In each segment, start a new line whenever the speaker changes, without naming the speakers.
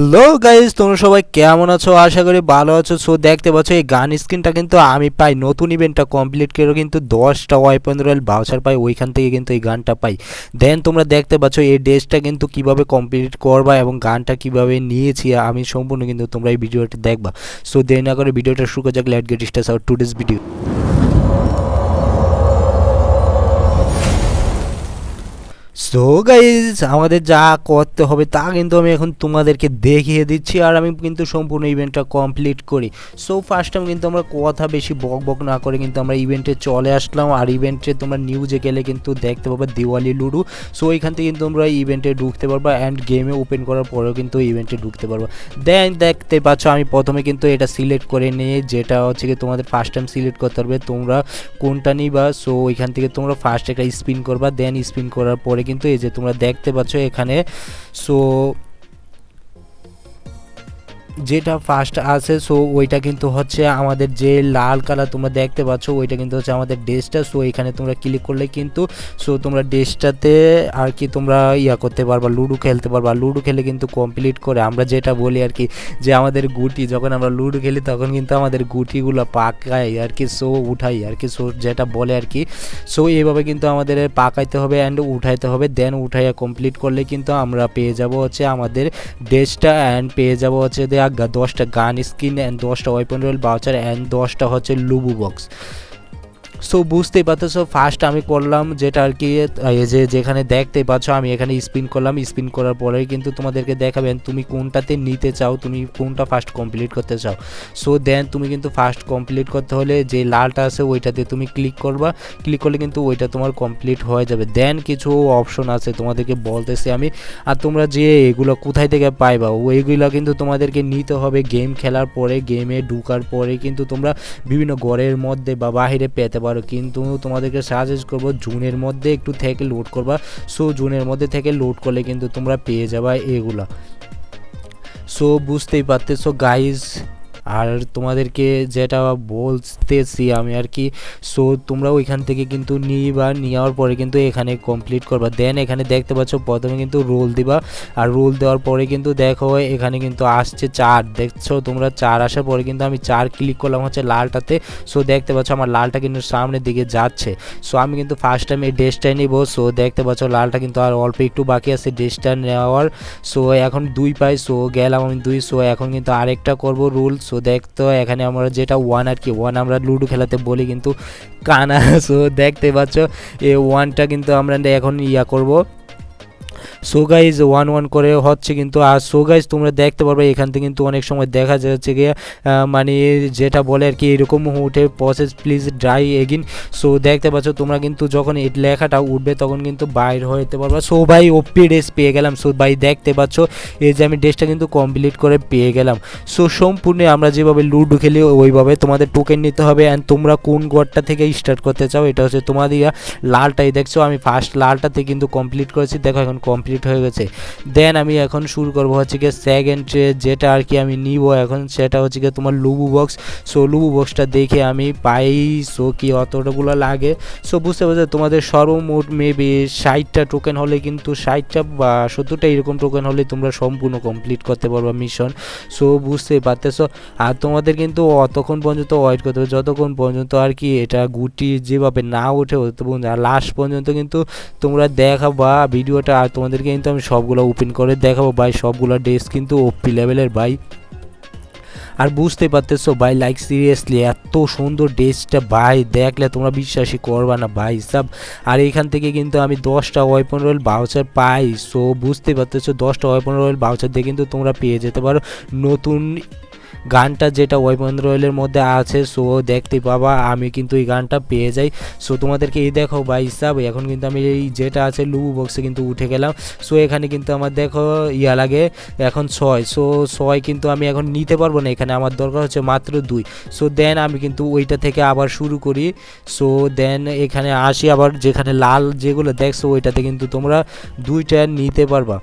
Hello guys তোমরা সবাই কেমন আছো? আশা করি ভালো আছো। সো দেখতে পাচ্ছ, এই গান স্ক্রিনটা কিন্তু আমি পাই। নতুন ইভেন্টটা কমপ্লিট করে কিন্তু দশটা ওয়াইপন রয়েল ভাউচার পাই। ওইখান থেকে কিন্তু এই গানটা পাই। দেন তোমরা দেখতে পাচ্ছ, এই ড্রেসটা কিন্তু কীভাবে কমপ্লিট করবা এবং গানটা কীভাবে নিয়েছি, আমি সম্পূর্ণ কিন্তু তোমরা এই ভিডিওটা দেখবা। সো দেরি না করে ভিডিওটা শুরু করে যাক। Let get started out today's video so guys আমাদের যা করতে হবে তা কিন্তু আমি এখন তোমাদেরকে দেখিয়ে দিচ্ছি আর আমি কিন্তু সম্পূর্ণ ইভেন্টটা কমপ্লিট করি। সো ফার্স্ট টাইম কিন্তু আমরা কথা বেশি বক বক না করে কিন্তু আমরা ইভেন্টে চলে আসলাম আর ইভেন্টে তোমরা নিউজে গেলে কিন্তু দেখতে পাবে দিওয়ালি লুডু। সো এইখান থেকে কিন্তু তোমরা ইভেন্টে ঢুকতে পারবা অ্যান্ড গেমে ওপেন করার পরেও কিন্তু ইভেন্টে ঢুকতে পারবা। দেন দেখতে পাচ্ছ আমি প্রথমে কিন্তু এটা সিলেক্ট করে নিয়ে যেটা হচ্ছে কি তোমাদের ফার্স্ট টাইম সিলেক্ট করতে পারবে তোমরা কোনটা নিবা। সো ওইখান থেকে তোমরা ফার্স্ট একটা স্পিন করবা দেন স্পিন করার পরে কিন্তু এই যে তোমরা দেখতে পাচ্ছ এখানে সো যেটা ফার্স্ট আছে সো ওইটা কিন্তু হচ্ছে আমাদের যে লাল কালার তোমরা দেখতে পাচ্ছ, ওইটা কিন্তু হচ্ছে আমাদের ড্রেসটা সো এখানে তোমরা ক্লিক করলে কিন্তু সো তোমরা ড্রেসটাতে আর কি তোমরা ইয়া করতে পারবা, লুডো খেলতে পারবা। লুডো খেলে কিন্তু কমপ্লিট করে, আমরা যেটা বলি আর কি যে আমাদের গুটি, যখন আমরা লুডো খেলি তখন কিন্তু আমাদের গুটিগুলো পাকাই আর কি সো উঠাই আর কি সো যেটা বলে আর কি। সো এইভাবে কিন্তু আমাদের পাকাইতে হবে অ্যান্ড উঠাইতে হবে দেন উঠাইয়া কমপ্লিট করলে কিন্তু আমরা পেয়ে যাব হচ্ছে আমাদের ড্রেসটা অ্যান্ড পেয়ে যাব হচ্ছে দশটা গান স্কিন অ্যান্ড দশটা ওয়েপন রয়েল বাউচার অ্যান্ড দশটা হচ্ছে লুবু বক্স সো বুঝতেই পারতেছো ফার্স্ট আমি করলাম যেটা আর কি এই যে যেখানে দেখতে পাচ্ছ, আমি এখানে স্পিন করলাম। স্পিন করার পরেই কিন্তু তোমাদেরকে দেখাবেন তুমি কোনটাতে নিতে চাও, তুমি কোনটা ফার্স্ট কমপ্লিট করতে চাও। সো দেন তুমি কিন্তু ফার্স্ট কমপ্লিট করতে হলে যে লালটা আছে ওইটাতে তুমি ক্লিক করবা। ক্লিক করলে কিন্তু ওইটা তোমার কমপ্লিট হয়ে যাবে। দেন কিছু অপশন আছে তোমাদেরকে বলতেছি আমি। আর তোমরা যে এগুলো কোথায় থেকে পাইবা, ওইগুলো কিন্তু তোমাদেরকে নিতে হবে গেম খেলার পরে গেমে ঢুকার পরে কিন্তু তোমরা বিভিন্ন ঘরের মধ্যে বা বাহিরে পেতে পারো। কিন্তু তোমাদেরকে সাজেস্ট করব জুনের মধ্যে একটু থেকে লোড করবা। সো জুনের মধ্যে থেকে লোড করলে কিন্তু তোমরা পেয়ে যাবা এগুলা। সো বুঝতেই পারতেছো গাইজ আর তোমাদেরকে যেটা বলতেছি আমি আর কি সো তোমরা ওইখান থেকে কিন্তু নিবা, নেওয়ার পরে কিন্তু এখানে কমপ্লিট করবা। দেন এখানে দেখতে পাচ্ছ, প্রথমে কিন্তু রোল দিবা। আর রোল দেওয়ার পরে কিন্তু দেখো, এখানে কিন্তু আসছে চার। দেখছ, তোমরা চার আসার পরে কিন্তু আমি চার ক্লিক করলাম হচ্ছে লালটাতে। সো দেখতে পাচ্ছ, আমার লালটা কিন্তু সামনের দিকে যাচ্ছে। সো আমি কিন্তু ফার্স্ট টাইম এই ড্রেসটাই নিব। সো দেখতে পাচ্ছ, লালটা কিন্তু আর অল্প একটু বাকি আছে ড্রেসটা নেওয়ার। সো এখন দুই পাই সো গেলাম আমি দুই। সো এখন কিন্তু আরেকটা করব রুল সো দেখতো এখানে আমরা যেটা ওয়ান আর কি ওয়ান আমরা লুডো খেলাতে বলি কিন্তু কানা। সো দেখতে পাচ্ছ এই ওয়ানটা কিন্তু আমরা এখন ইয়া করব। সো গাইজ ওয়ান ওয়ান করে হচ্ছে কিন্তু, আর সো গাইজ তোমরা দেখতে পারবে, এখান থেকে কিন্তু অনেক সময় দেখা যাচ্ছে গিয়ে মানে যেটা বলে আর কি, এরকম উঠে process please try again so দেখতে পাচ্ছ, তোমরা কিন্তু যখন এই লেখাটা উঠবে, তখন কিন্তু বাইর হতে পারবা। সো ভাই ওপি ড্রেস পেয়ে গেলাম। সো ভাই, দেখতে পাচ্ছ, এই যে আমি ড্রেসটা কিন্তু কমপ্লিট করে পেয়ে গেলাম। সো সম্পূর্ণ আমরা যেভাবে লুডো খেলি, ওইভাবে তোমাদের টোকেন নিতে হবে। অ্যান্ড তোমরা কোন গড়টা থেকে স্টার্ট করতে চাও, এটা হচ্ছে তোমাদের লালটাই দেখছ। আমি ফার্স্ট লালটাতে কিন্তু কমপ্লিট করেছি। দেখো এখন কমপ্লিট হয়ে গেছে। দেন আমি এখন শুরু করব হচ্ছে গিয়ে সেকেন্ড যেটা আর কি আমি নিব এখন, সেটা হচ্ছে গিয়ে তোমার লুবু বক্স সো লুবু বক্সটা দেখে আমি পাই সো কি অতটাগুলো লাগে। সো বুঝতে পারছ তোমাদের সর্বমোট মেবি ষাটটা টোকেন হলে কিন্তু ষাটটা বা সত্তরটা এরকম টোকেন হলে তোমরা সম্পূর্ণ কমপ্লিট করতে পারবা মিশন সো বুঝতে পারতেছো? আর তোমাদের কিন্তু অতক্ষণ পর্যন্ত ওয়েট করতে হবে। যতক্ষণ পর্যন্ত আর কি এটা গুটি যেভাবে না ওঠে লাস্ট পর্যন্ত কিন্তু তোমরা দেখাবা ভিডিওটা, আর তোমাদেরকে কিন্তু আমি সবগুলো ওপেন করে দেখাবো। ভাই, সবগুলো ড্রেস কিন্তু ওপি লেভেলের ভাই। আর বুঝতে পারতেছো, ভাই লাইক সিরিয়াসলি এত সুন্দর ড্রেসটা ভাই, দেখলে তোমরা বিশ্বাসই করবা না, ভাই, সব। আর এখান থেকে কিন্তু আমি দশটা ওয়েপন রয়েল বাউচার পাই। সো বুঝতে পারতেছো, দশটা ওয়েপন রয়েল বাউচার দিয়ে কিন্তু তোমরা পেয়ে যেতে পারো। নতুন গানটা যেটা ওয়েপন রয়েলের মধ্যে আছে সো দেখতে পাবা, আমি কিন্তু এই গানটা পেয়ে যাই। সো তোমাদেরকে এই দেখো ভাই হিসাব এখন কিন্তু আমি এই যেটা আছে লুবু বক্সে কিন্তু উঠে গেলাম। সো এখানে কিন্তু আমার দেখো ইয়া লাগে, এখন ছয়। সো ছয় কিন্তু আমি এখন নিতে পারব না, এখানে আমার দরকার হচ্ছে মাত্র দুই। সো দেন আমি কিন্তু ওইটা থেকে আবার শুরু করি। সো দেন এখানে আসি আবার, যেখানে লাল যেগুলো দেখছ, ওইটাতে কিন্তু তোমরা দুইটা নিতে পারবা।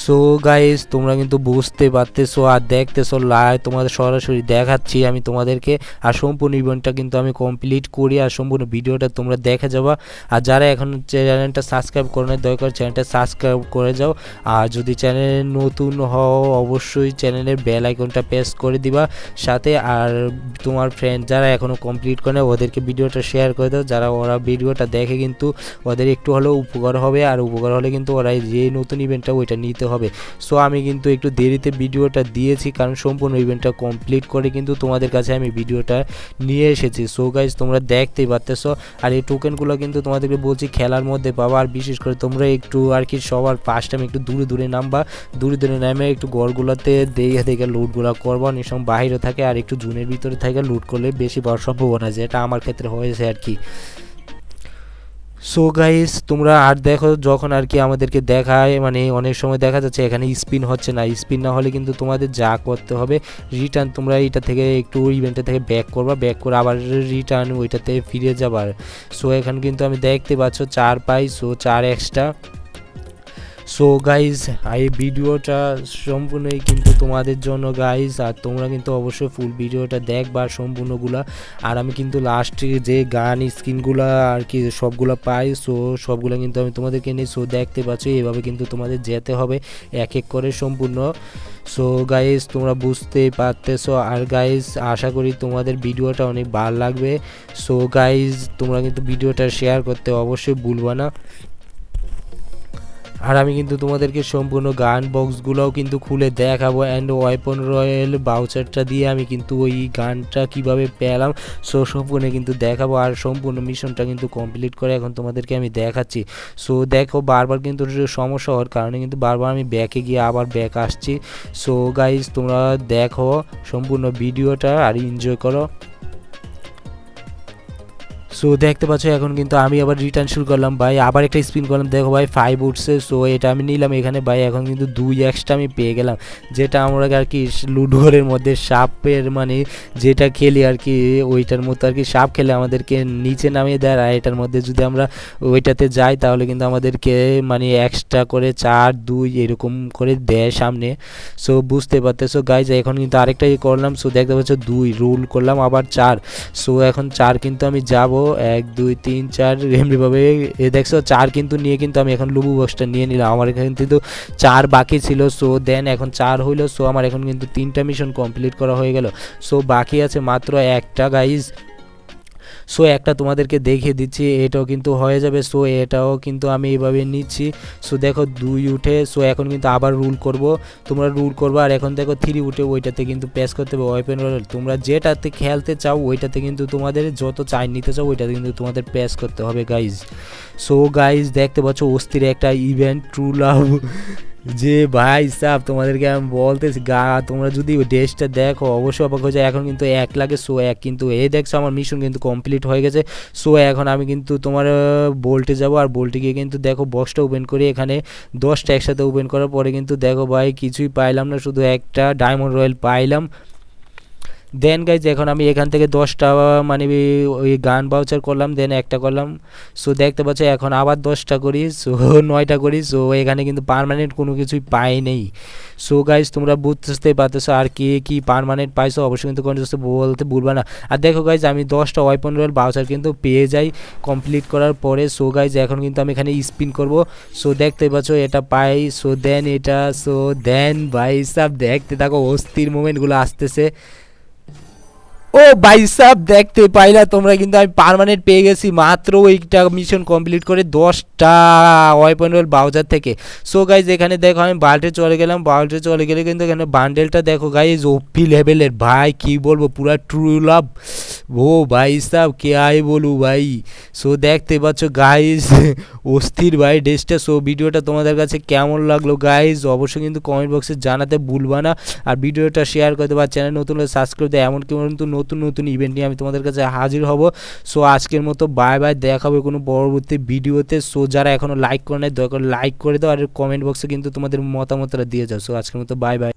সো গাইস তোমরা কিন্তু বুঝতে পারতেছো আর দেখতেছো লাইভ তোমাদের সরাসরি দেখাচ্ছি আমি তোমাদেরকে। আর সম্পূর্ণ ইভেন্টটা কিন্তু আমি কমপ্লিট করি আর সম্পূর্ণ ভিডিওটা তোমরা দেখে যাবা। আর যারা এখন চ্যানেলটা সাবস্ক্রাইব করে না দয়া করে চ্যানেলটা সাবস্ক্রাইব করে যাও। আর যদি চ্যানেলে নতুন হও, অবশ্যই চ্যানেলের বেল আইকনটা প্রেস করে দিবা। সাথে আর তোমার ফ্রেন্ড যারা এখনও কমপ্লিট করে না ওদেরকে ভিডিওটা শেয়ার করে দাও। যারা ওরা ভিডিওটা দেখে কিন্তু ওদের একটু হলেও উপকার হবে। আর উপকার হলে কিন্তু ওরা যে নতুন ইভেন্টটা ওইটা নিতে হবে। সো আমি কিন্তু একটু দেরিতে ভিডিওটা দিয়েছি, কারণ সম্পূর্ণ ইভেন্টটা কমপ্লিট করে কিন্তু তোমাদের কাছে আমি ভিডিওটা নিয়ে এসেছি। সো গাইজ তোমরা দেখতেই পারতেছো। আর এই টোকেনগুলো কিন্তু তোমাদেরকে বলছি খেলার মধ্যে পাবা। আর বিশেষ করে তোমরা একটু আর কি সবার ফার্স্ট টাইম একটু দূরে দূরে নামবা। দূরে দূরে নামে একটু গড়গুলোতে দেখে দেখে লুটগুলো করব। সময় বাইরে থাকে আর একটু জুনের ভিতরে থাকে লুট করলে বেশি পাওয়ার সম্ভাবনা যেটা আমার ক্ষেত্রে হয়েছে আর কি। সো গাইস তোমরা আর দেখো যখন আর কি আমাদেরকে দেখায় মানে অনেক সময় দেখা যাচ্ছে এখানে স্পিন হচ্ছে না। স্পিন না হলে কিন্তু তোমাদের যা করতে হবে রিটার্ন তোমরা এইটা থেকে একটু ইভেন্টটা থেকে ব্যাক করবা ব্যাক করে আবার রিটার্ন ওইটাতে ফিরে যাবার সো এখানে কিন্তু আমি দেখতে পাচ্ছ চার পাই সো চার এক্সট্রা সো গাইজ এই ভিডিওটা সম্পূর্ণই কিন্তু তোমাদের জন্য গাইজ আর তোমরা কিন্তু অবশ্যই ফুল ভিডিওটা দেখবা সম্পূর্ণগুলা। আর আমি কিন্তু লাস্টে যে গান স্ক্রিনগুলো আর কি সবগুলো পাই সো সবগুলো কিন্তু আমি তোমাদেরকে নিয়ে সো দেখতে পাচ্ছি, এভাবে কিন্তু তোমাদের যেতে হবে এক এক করে সম্পূর্ণ। সো গাইজ তোমরা বুঝতেই পারতেছো, আর গাইজ আশা করি তোমাদের ভিডিওটা অনেক ভালো লাগবে। সো গাইজ তোমরা কিন্তু ভিডিওটা শেয়ার করতে অবশ্যই ভুলবা না। আর আমি কিন্তু তোমাদেরকে সম্পূর্ণ গান বক্সগুলোও কিন্তু খুলে দেখাবো অ্যান্ড ওয়েপন রয়েল বাউচারটা দিয়ে আমি কিন্তু ওই গানটা কীভাবে পেলাম সো সম্পূর্ণ কিন্তু দেখাবো আর সম্পূর্ণ মিশনটা কিন্তু কমপ্লিট করে এখন তোমাদেরকে আমি দেখাচ্ছি। সো দেখো বারবার কিন্তু সমস্যা হওয়ার কারণে কিন্তু বারবার আমি ব্যাকে গিয়ে আবার ব্যাক আসছি। সো গাইজ তোমরা দেখো সম্পূর্ণ ভিডিওটা আর এনজয় করো। সো দেখতে পাচ্ছ, এখন কিন্তু আমি আবার রিটার্ন শুরু করলাম। ভাই, আবার একটা স্পিন করলাম। দেখো ভাই ফাইভ উঠছে। সো এটা আমি নিলাম এখানে। ভাই, এখন কিন্তু দুই এক্সট্রা আমি পেয়ে গেলাম। যেটা আমরা আর কি লুডোরের মধ্যে সাপের মানে যেটা খেলি আর কি, ওইটার মতো আর কি সাপ খেলে আমাদেরকে নিচে নামিয়ে দেয়। আর এটার মধ্যে যদি আমরা ওইটাতে যাই, তাহলে কিন্তু আমাদেরকে মানে এক্সট্রা করে চার, দুই এরকম করে দেয় সামনে। সো বুঝতে পারতেছো গাইজ এখন কিন্তু আরেকটা ইয়ে করলাম। সো দেখতে পাচ্ছ, দুই রুল করলাম, আবার চার। সো এখন চার কিন্তু আমি যাব। এক, দুই, তিন, চার এমনিভাবে এ দেখছ, চার কিন্তু নিয়ে কিন্তু আমি এখন লুবু বক্সটা নিয়ে নিলাম। আমার এখানে কিন্তু চার বাকি ছিল সো দেন এখন চার হইল সো আমার এখন কিন্তু তিনটা মিশন কমপ্লিট করা হয়ে গেল। সো বাকি আছে মাত্র একটা গাইজ সো একটা তোমাদেরকে দেখিয়ে দিচ্ছি, এটাও কিন্তু হয়ে যাবে। সো এটাও কিন্তু আমি এইভাবে নিচ্ছি। সো দেখো, দুই উঠে সো এখন কিন্তু আবার রুল করব। তোমরা রুল করব, আর এখন দেখো থ্রি উঠে ওইটাতে কিন্তু প্যাস করতে হবে। ওয়েপেন রোল তোমরা যেটাতে খেলতে চাও, ওইটাতে কিন্তু তোমাদের যত চাই নিতে চাও, ওইটাতে কিন্তু তোমাদের প্যাস করতে হবে গাইজ সো গাইজ দেখতে পাচ্ছ, অস্থির একটা ইভেন্ট ট্রু লাভ যে ভাই সাহ তোমাদেরকে আমি বলতেছি, গা, তোমরা যদি ড্রেসটা দেখো, অবশ্যই অবাক হয়ে যায়। এখন কিন্তু এক লাগে সো এক কিন্তু এই দেখছ, আমার মিশন কিন্তু কমপ্লিট হয়ে গেছে। সো এখন আমি কিন্তু তোমার বোল্টে যাব, আর বোল্টে গিয়ে কিন্তু দেখো বক্সটা ওপেন করি। এখানে দশটা একসাথে ওপেন করার পরে কিন্তু দেখো ভাই, কিছুই পাইলাম না, শুধু একটা ডায়মন্ড রয়্যাল পাইলাম। দেন গাইজ এখন আমি এখান থেকে দশটা মানে ওই গান বাউচার করলাম দেন একটা করলাম। সো দেখতে পাচ্ছ, এখন আবার দশটা করি সো নয়টা করি সো এখানে কিন্তু পারমানেন্ট কোনো কিছুই পাই নেই। সো গাইজ তোমরা বুঝতে পারতেছো আর কে কি পারমানেন্ট পাইছো, অবশ্যই কিন্তু কোনো বলতে ভুলবা না। আর দেখো গাইজ আমি দশটা ওয়াইপন রয়েল বাউচার কিন্তু পেয়ে যাই কমপ্লিট করার পরে। সো গাইজ এখন কিন্তু আমি এখানে স্পিন করব। সো দেখতে পাচ্ছ, এটা পাই। সো দেন এটা সো দেন ভাই সব দেখতে থাকো, অস্থির মুমেন্টগুলো আসতেছে। ও ভাই সাহ দেখতে পাইলা তোমরা কিন্তু আমি পারমানেন্ট পেয়ে গেছি মাত্র ওইটা মিশন কমপ্লিট করে দশটা ওয়েপন রোল বাউজার থেকে। সো গাইজ এখানে দেখো আমি বাল্টে চলে গেলাম বাল্টে চলে গেলে কিন্তু এখানে বান্ডেলটা দেখো গাইজ ওপি লেভেলের ভাই, কি বলব, পুরা ট্রু লাভ ও ভাই সাহ কে আই বলু ভাই? সো দেখতে পাচ্ছ গাইজ অস্থির ভাই ড্রেসটা। সো ভিডিওটা তোমাদের কাছে কেমন লাগল গাইজ অবশ্যই কিন্তু কমেন্ট বক্সে জানাতে ভুলবা না। আর ভিডিওটা শেয়ার করতে বা চ্যানেল নতুন সাবস্ক্রাইব দেয়, এমনকি কিন্তু নতুন নতুন ইভেন্ট নিয়ে আমি তোমাদের কাছে হাজির হব। সো আজকের মতো বাই বাই দেখা হবে কোনো পরবর্তী ভিডিওতে সো যারা এখনও লাইক করে নেয় দয়া করে লাইক করে দাও। আর কমেন্ট বক্সে কিন্তু তোমাদের মতামতটা দিয়ে যাও। সো আজকের মতো বাই বাই